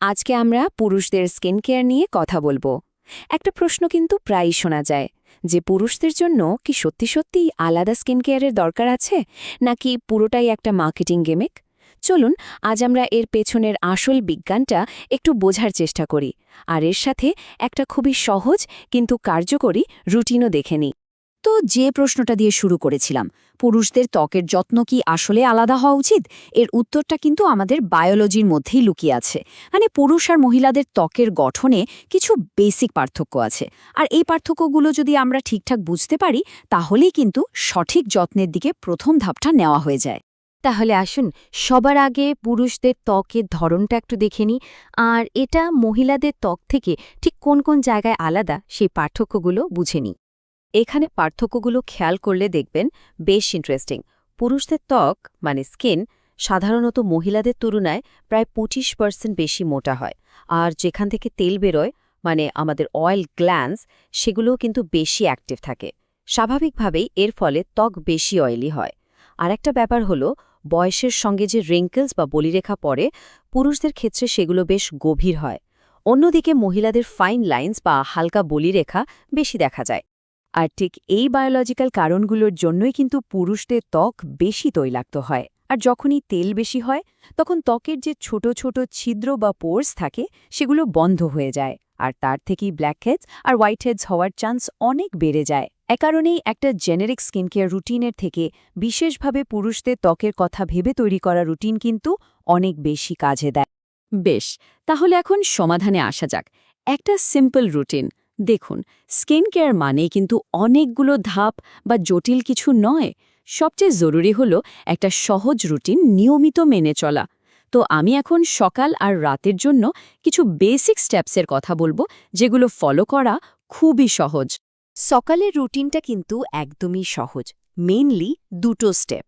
আজকে আমরা পুরুষদের স্কিন কেয়ার নিয়ে কথা বলব। একটা প্রশ্ন কিন্তু প্রায়ই শোনা যায়, যে পুরুষদের জন্য কি সত্যি সত্যিই আলাদা স্কিন কেয়ারের দরকার আছে, নাকি পুরোটাই একটা মার্কেটিং গেমিক? চলুন, আজ আমরা এর পেছনের আসল বিজ্ঞানটা একটু বোঝার চেষ্টা করি, আর এর সাথে একটা খুবই সহজ কিন্তু কার্যকরী রুটিনও দেখে নিই। তো যে প্রশ্নটা দিয়ে শুরু করেছিলাম, পুরুষদের ত্বকের যত্ন কি আসলে আলাদা হওয়া উচিত? এর উত্তরটা কিন্তু আমাদের বায়োলজির মধ্যেই লুকিয়ে আছে। মানে পুরুষ আর মহিলাদের ত্বকের গঠনে কিছু বেসিক পার্থক্য আছে। আর এই পার্থক্যগুলো যদি আমরা ঠিকঠাক বুঝতে পারি, তাহলেই কিন্তু সঠিক যত্নের দিকে প্রথম ধাপটা নেওয়া হয়ে যায়। তাহলে আসুন, সবার আগে পুরুষদের ত্বকের ধরনটা একটু দেখে নিই। আর এটা মহিলাদের ত্বক থেকে ঠিক কোন কোন জায়গায় আলাদা সেই পার্থক্যগুলো বুঝে নিই। এখানে পার্থক্যগুলো খেয়াল করলে দেখবেন বেশ ইন্টারেস্টিং পুরুষদের ত্বক মানে স্কিন সাধারণত মহিলাদের তুলনায় প্রায় পঁচিশ পার্সেন্ট বেশি মোটা হয়। আর যেখান থেকে তেল বেরোয় মানে আমাদের অয়েল গ্ল্যান্স সেগুলোও কিন্তু বেশি অ্যাক্টিভ থাকে। স্বাভাবিকভাবেই এর ফলে ত্বক বেশি অয়েলি হয়। আর একটা ব্যাপার হলো, বয়সের সঙ্গে যে রিঙ্কেলস বা বলিরেখা পড়ে, পুরুষদের ক্ষেত্রে সেগুলো বেশ গভীর হয়। অন্যদিকে মহিলাদের ফাইন লাইন্স বা হালকা বলিরেখা বেশি দেখা যায়। আর ঠিক এই বায়োলজিক্যাল কারণগুলোর জন্যই কিন্তু পুরুষদের ত্বক বেশি তৈলাক্ত হয়। আর যখনই তেল বেশি হয়, তখন ত্বকের যে ছোট ছোট ছিদ্র বা পোর্স থাকে, সেগুলো বন্ধ হয়ে যায়। আর তার থেকেই ব্ল্যাকহেডস আর হোয়াইটহেডস হওয়ার চান্স অনেক বেড়ে যায়। এ কারণেই একটা জেনেরিক স্কিন কেয়ার রুটিনের থেকে বিশেষভাবে পুরুষদের ত্বকের কথা ভেবে তৈরি করা রুটিন কিন্তু অনেক বেশি কাজে দেয়। বেশ, তাহলে এখন সমাধানে আসা যাক। একটা সিম্পল রুটিন দেখুন, স্কিন কেয়ার মানে কিন্তু অনেকগুলো ধাপ বা জটিল কিছু নয়। সবচেয়ে জরুরি হলো একটা সহজ রুটিন নিয়মিত মেনে চলা। তো আমি এখন সকাল আর রাতের জন্য কিছু বেসিক স্টেপসের কথা বলব, যেগুলো ফলো করা খুবই সহজ। সকালের রুটিনটা কিন্তু একদমই সহজ, মেইনলি দুটো স্টেপ।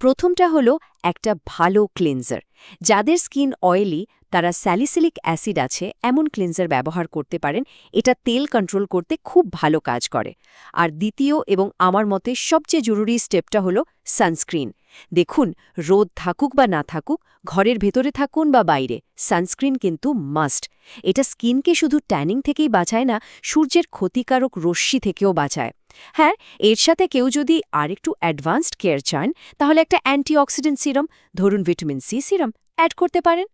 প্রথমটা হলো একটা ভালো ক্লিনজার, যাদের স্কিন অয়েলি তারা স্যালিসিলিক অ্যাসিড আছে, এমন ক্লিনজার ব্যবহার করতে পারেন, এটা তেল কন্ট্রোল করতে খুব ভালো কাজ করে। আর দ্বিতীয় এবং আমার মতে সবচেয়ে জরুরি স্টেপটা হলো সানস্ক্রিন। দেখুন, রোদ থাকুক বা না থাকুক, ঘরের ভেতরে থাকুন বা বাইরে, সানস্ক্রিন কিন্তু মাস্ট। এটা স্কিনকে শুধু ট্যানিং থেকেই বাঁচায় না, সূর্যের ক্ষতিকারক রশ্মি থেকেও বাঁচায়। হ্যাঁ এর সাথে কেউ যদি আরেকটু অ্যাডভান্সড কেয়ার চান, তাহলে একটা অ্যান্টিঅক্সিডেন্ট সিরাম, ধরুন ভিটামিন সি সিরাম, অ্যাড করতে পারেন।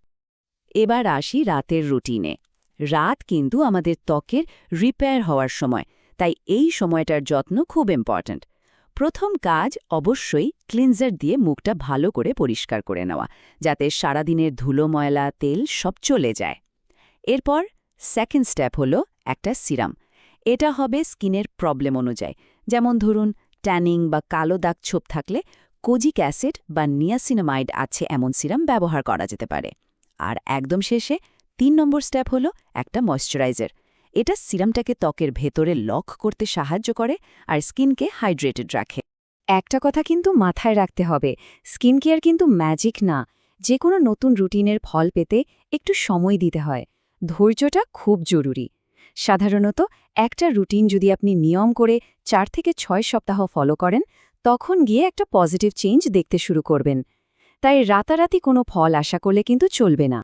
এবার আসি রাতের রুটিনে। রাত কিন্তু আমাদের ত্বকের রিপেয়ার হওয়ার সময়, তাই এই সময়টার যত্ন খুব ইম্পর্ট্যান্ট প্রথম কাজ অবশ্যই ক্লিনজার দিয়ে মুখটা ভালো করে পরিষ্কার করে নেওয়া, যাতে সারাদিনের ধুলো, ময়লা, তেল সব চলে যায়। এরপর সেকেন্ড স্টেপ হলো একটা সিরাম এটা হবে স্কিনের প্রবলেম অনুযায়ী। যেমন ধরুন ট্যানিং বা কালো দাগ ছোপ থাকলে কোজিক অ্যাসিড বা নিয়াসিনামাইড আছে এমন সিরাম ব্যবহার করা যেতে পারে। আর একদম শেষে তিন নম্বর স্টেপ হলো একটা ময়শ্চারাইজার। এটা সিরামটাকে ত্বকের ভেতরে লক করতে সাহায্য করে আর স্কিনকে হাইড্রেটেড রাখে। একটা কথা কিন্তু মাথায় রাখতে হবে স্কিন কেয়ার কিন্তু ম্যাজিক না। যে কোনো নতুন রুটিনের ফল পেতে একটু সময় দিতে হয়। ধৈর্যটা খুব জরুরি। সাধারণত একটা রুটিন যদি আপনি নিয়ম করে চার থেকে ছয় সপ্তাহ ফলো করেন, তখন গিয়ে একটা পজিটিভ চেঞ্জ দেখতে শুরু করবেন। তাই রাতারাতি কোনো ফল আশা করলে কিন্তু চলবে না।